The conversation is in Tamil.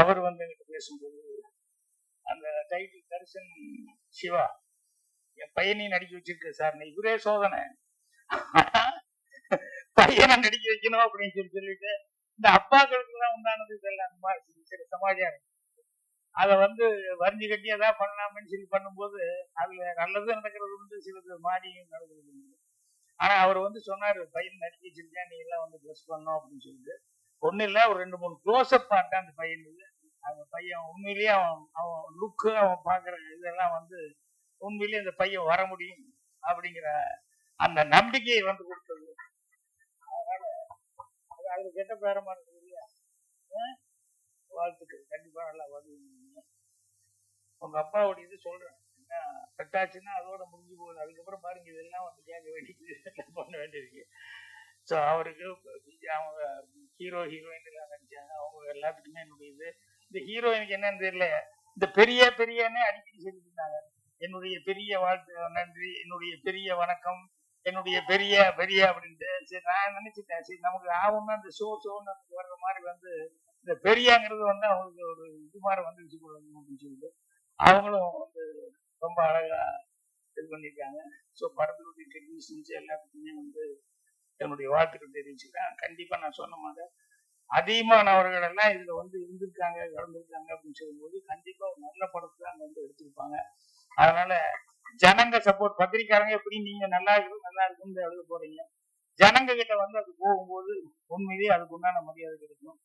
அவர் வந்து என்கிட்ட பேசும்போது அந்த டைட்டில் தரிசன் சிவா என் பையனையும் நடிக்க வச்சிருக்க சார் இவரே சோதனை. பையனை நடிக்க வைக்கணும் அப்படின்னு சொல்லி சொல்லிட்டு இந்த அப்பாக்களுக்கு தான் உண்டானது இதெல்லாம். அந்த மாதிரி சில- சமாச்சாரம் அதை வந்து வரிஞ்சு கட்டி ஏதாவது பண்ணலாம்னு சொல்லி பண்ணும்போது அதுல நல்லது நடக்கிறது உண்டு சிலது மாறியும் நடக்கிறது உண்டு. ஆனா அவர் வந்து சொன்னார் பையன் நடிக்க வச்சிருக்கேன் நீ எல்லாம் வந்து ட்ரெஸ் பண்ணோம் அப்படின்னு சொல்லிட்டு. ஒன்றும் இல்லை ஒரு ரெண்டு மூணு க்ளோஸ்அப் பார்த்தேன் அந்த பையனுக்கு அந்த பையன் உண்மையிலேயே அவன் அவன் லுக்கு அவன் பார்க்குற இதெல்லாம் வந்து உண்மையிலேயே அந்த பையன் வர முடியும் அப்படிங்கிற அந்த நம்பிக்கையை வந்து கொடுத்தது. அதனால அது கெட்ட பேரமா இருக்குது இல்லையா? ஆஹ்? வாழ்த்துக்கள். கண்டிப்பா நல்லா வருவீங்க உங்க அப்பாவுடைய இது சொல்றேன். என்ன பெட்டாச்சுன்னா அதோட முடிஞ்சு போகுது. அதுக்கப்புறம் பாருங்க இதெல்லாம் வந்து கேட்க வேண்டியது பண்ண வேண்டியிருக்கு ஸோ அவருக்கு அவங்க ஹீரோ ஹீரோயின் எல்லாம் நடிச்சாங்க அவங்க எல்லாத்துக்குமே என்னுடைய இது. இந்த ஹீரோயினுக்கு என்னன்னு தெரியல. இந்த பெரிய பெரியன்னு அடிக்கடி சொல்லிட்டு இருந்தாங்க. என்னுடைய பெரிய வாழ்த்து நன்றி. என்னுடைய பெரிய வணக்கம். என்னுடைய பெரிய பெரிய அப்படின்ட்டு. சரி நான் நினைச்சிட்டேன். சரி நமக்கு ஆகும்னா இந்த ஷோ ஷோன்னு நமக்கு வர்ற மாதிரி வந்து இந்த பெரியாங்கிறது வந்து அவங்களுக்கு ஒரு இது மாதிரி வந்து வச்சுக்கொள்ளணும் அப்படின்னு சொல்லிட்டு அவங்களும் வந்து ரொம்ப அழகா இது பண்ணியிருக்காங்க. ஸோ படத்தினுடைய டெக்னீஷியன்ஸ் எல்லாத்துக்குமே வந்து தன்னுடைய வாழ்த்துக்கள் தெரிவிச்சுக்கிறேன். கண்டிப்பா நான் சொன்ன மாதிரி அதிகமானவர்கள் எல்லாம் இதுல வந்து இருந்திருக்காங்க கலந்துருக்காங்க அப்படின்னு சொல்லும்போது கண்டிப்பா ஒரு நல்ல படத்தை அங்க வந்து எடுத்திருப்பாங்க. அதனால ஜனங்க சப்போர்ட் பத்திரிக்காரங்க எப்படி நீங்க நல்லா இருக்கும் நல்லா இருக்கும்னு எழுத போறீங்க. ஜனங்க கிட்ட வந்து அது போகும்போது உண்மையிலேயே அதுக்கு உண்டான மரியாதை கிடைக்கும்.